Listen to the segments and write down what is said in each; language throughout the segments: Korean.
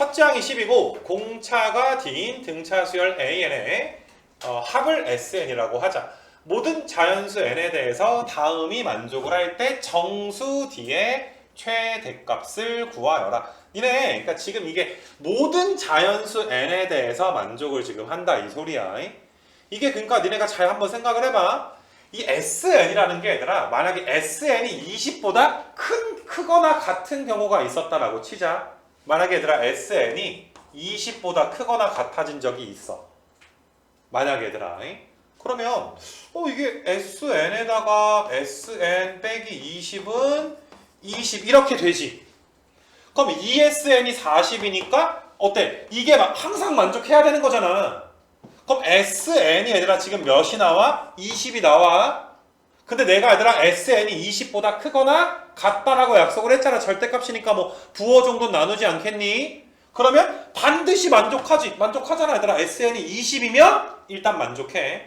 첫째 항이 10이고 공차가 D인 등차 수열 AN의 어, 합을 SN이라고 하자. 모든 자연수 N에 대해서 다음이 만족을 할 때 정수 D의 최대값을 구하여라. 니네, 그러니까 지금 이게 모든 자연수 N에 대해서 만족을 지금 한다 이 소리야. 이게 그러니까 니네가 잘 한번 생각을 해봐. 이 SN이라는 게 얘들아 만약에 SN이 20보다 큰 크거나 같은 경우가 있었다라고 치자. 만약에 얘들아 SN이 20보다 크거나 같아진 적이 있어. 만약에 얘들아. 그러면 어 이게 SN에다가 SN 빼기 20은 20 이렇게 되지. 그럼 ESN이 40이니까 어때? 이게 막 항상 만족해야 되는 거잖아. 그럼 SN이 얘들아 지금 몇이 나와? 20이 나와. 근데 내가 얘들아 SN이 20보다 크거나 같다라고 약속을 했잖아. 절대값이니까 뭐 부호 정도 나누지 않겠니? 그러면 반드시 만족하지. 만족하잖아 얘들아. SN이 20이면 일단 만족해.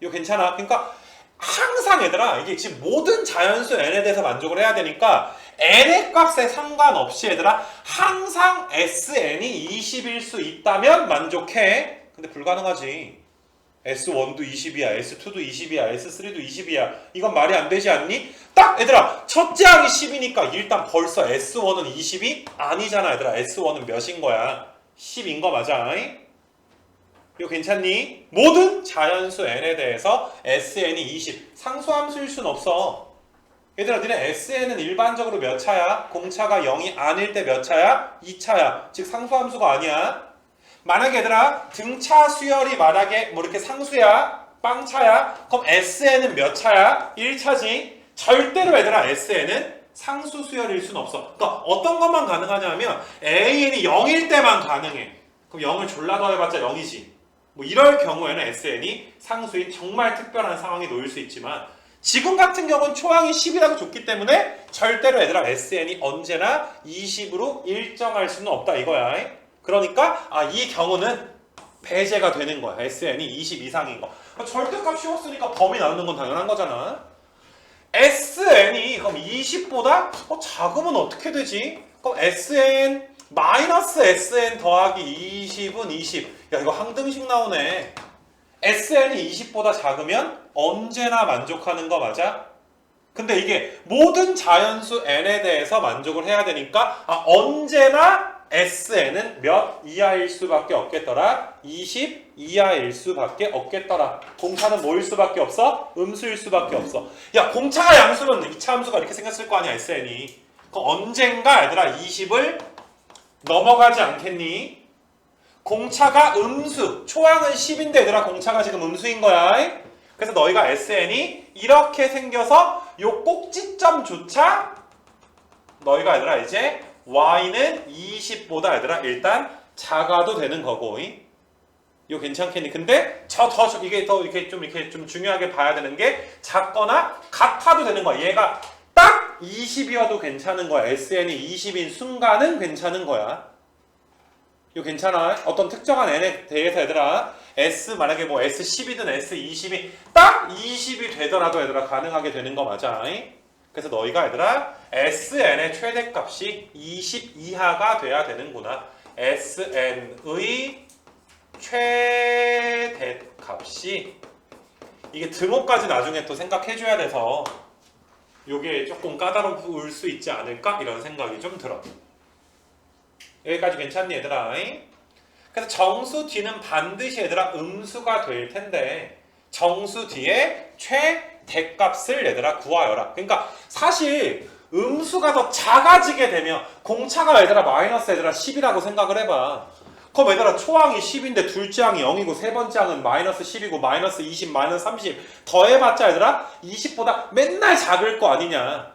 이거 괜찮아. 그러니까 항상 얘들아 이게 지금 모든 자연수 n에 대해서 만족을 해야 되니까 n의 값에 상관없이 얘들아 항상 sn이 20일 수 있다면 만족해. 근데 불가능하지. S1도 20이야, S2도 20이야, S3도 20이야. 이건 말이 안 되지 않니? 딱 얘들아 첫째 항이 10이니까 일단 벌써 S1은 20이 아니잖아 얘들아. S1은 몇인 거야? 10인 거 맞아? 이거 괜찮니? 모든 자연수 n에 대해서 sn이 20 상수함수일 순 없어. 얘들아 니네 sn은 일반적으로 몇 차야? 공차가 0이 아닐 때 몇 차야? 2차야. 즉 상수함수가 아니야. 만약에 얘들아 등차 수열이 만약에 뭐 이렇게 상수야 빵차야 그럼 SN은 몇 차야? 1차지. 절대로 얘들아 SN은 상수 수열일 순 없어. 그러니까 어떤 것만 가능하냐면 AN이 0일 때만 가능해. 그럼 0을 졸라 더해봤자 0이지. 뭐 이럴 경우에는 SN이 상수인 정말 특별한 상황에 놓일 수 있지만 지금 같은 경우는 초항이 10이라고 줬기 때문에 절대로 얘들아 SN이 언제나 20으로 일정할 수는 없다 이거야 그러니까 아, 이 경우는 배제가 되는 거야. SN이 20 이상인 거. 절대값 씌웠으니까 범위 나누는 건 당연한 거잖아. SN이 그럼 20보다 어, 작으면 어떻게 되지? 그럼 SN 마이너스 SN 더하기 20은 20. 야 이거 항등식 나오네. SN이 20보다 작으면 언제나 만족하는 거 맞아? 근데 이게 모든 자연수 n에 대해서 만족을 해야 되니까 아, 언제나 SN은 몇 이하일 수밖에 없겠더라? 20 이하일 수밖에 없겠더라. 공차는 뭐일 수밖에 없어? 음수일 수밖에 없어. 야, 공차가 양수면 2차 함수가 이렇게 생겼을 거 아니야, SN이. 그럼 언젠가 얘들아 20을 넘어가지 않겠니? 공차가 음수, 초항은 10인데 얘들아 공차가 지금 음수인 거야. 그래서 너희가 SN이 이렇게 생겨서 요 꼭지점조차 너희가 얘들아 이제 y는 20보다 얘들아 일단 작아도 되는 거고 이거 괜찮겠니? 근데 저더 이게 더 이렇게 좀 이렇게 좀 중요하게 봐야 되는 게 작거나 같아도 되는 거야. 얘가 딱 20이어도 괜찮은 거야. SN이 20인 순간은 괜찮은 거야. 이거 괜찮아? 어떤 특정한 n에 대해서 얘들아 S 만약에 뭐 S10이든 S20이 딱 20이 되더라도 얘들아 가능하게 되는 거 맞아? 그래서 너희가 얘들아 SN의 최대값이 20 이하가 돼야 되는구나. SN의 최대값이 이게 등호까지 나중에 또 생각해줘야 돼서 이게 조금 까다로울 수 있지 않을까 이런 생각이 좀 들어. 여기까지 괜찮니 얘들아? 그래서 정수 뒤는 반드시 얘들아 음수가 될 텐데 정수 뒤에 최 대값을 얘들아 구하여라. 그러니까 사실 음수가 더 작아지게 되면 공차가 얘들아 마이너스 얘들아 10이라고 생각을 해봐. 그럼 얘들아 초항이 10인데 둘째 항이 0이고 세 번째 항은 마이너스 10이고 마이너스 20 마이너스 30 더해봤자 얘들아 20보다 맨날 작을 거 아니냐.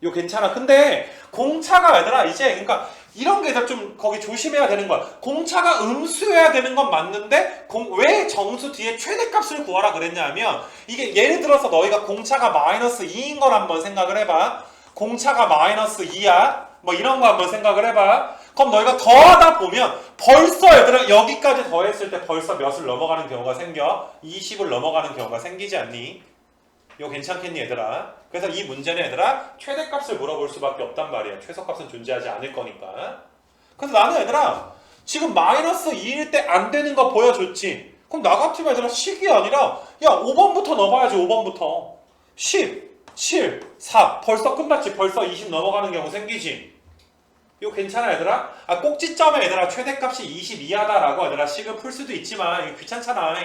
이거 괜찮아. 근데 공차가 얘들아 이제 그러니까 이런 게좀 거기 조심해야 되는 거야. 공차가 음수여야 되는 건 맞는데 공, 왜 정수 뒤에 최대값을 구하라 그랬냐면 이게 예를 들어서 너희가 공차가 마이너스 2인 걸 한번 생각을 해봐. 공차가 마이너스 2야. 뭐 이런 거 한번 생각을 해봐. 그럼 너희가 더하다 보면 벌써 얘들아 여기까지 더했을 때 벌써 몇을 넘어가는 경우가 생겨. 20을 넘어가는 경우가 생기지 않니? 이거 괜찮겠니 얘들아? 그래서 이 문제는 얘들아 최대값을 물어볼 수밖에 없단 말이야. 최소값은 존재하지 않을 거니까. 그래서 나는 얘들아 지금 마이너스 2일 때 안 되는 거 보여줬지. 그럼 나 같으면 얘들아 식이 아니라 야 5번부터 넣어봐야지 5번부터 10, 7, 4 벌써 끝났지 벌써 20 넘어가는 경우 생기지. 이거 괜찮아 얘들아? 아 꼭지점에 얘들아 최대값이 22하다라고 얘들아 식을 풀 수도 있지만 이거 귀찮잖아.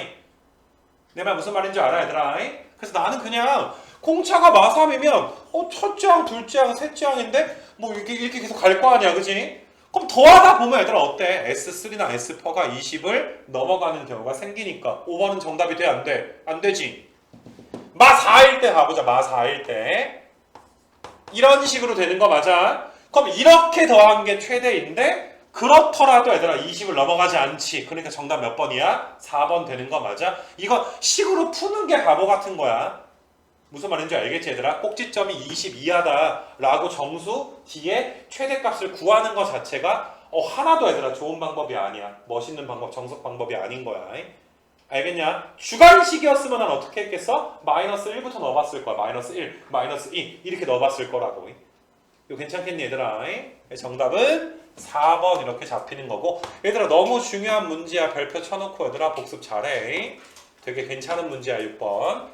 내 말 무슨 말인지 알아 얘들아? 그래서 나는 그냥 공차가 마삼이면 어 첫째 항, 둘째 항, 셋째 항인데 뭐 이렇게 이렇게 계속 갈 거 아니야, 그지? 그럼 더하다 보면 얘들아 어때? S3나 S4가 20을 넘어가는 경우가 생기니까 5번은 정답이 돼 안 돼? 안 되지. 마 4일 때 가보자. 마 4일 때 이런 식으로 되는 거 맞아? 그럼 이렇게 더한 게 최대인데 그렇더라도 얘들아 20을 넘어가지 않지. 그러니까 정답 몇 번이야? 4번 되는 거 맞아? 이거 식으로 푸는 게 바보 같은 거야. 무슨 말인지 알겠지 얘들아? 꼭지점이 22하다라고 정수 뒤에 최대값을 구하는 것 자체가 어 하나도 얘들아 좋은 방법이 아니야. 멋있는 방법, 정석 방법이 아닌 거야. 알겠냐? 주관식이었으면 난 어떻게 했겠어? 마이너스 1부터 넣어봤을 거야. 마이너스 1, 마이너스 2 이렇게 넣어봤을 거라고. 이거 괜찮겠니 얘들아? 정답은 4번 이렇게 잡히는 거고. 얘들아 너무 중요한 문제야. 별표 쳐놓고 얘들아 복습 잘해. 되게 괜찮은 문제야 6번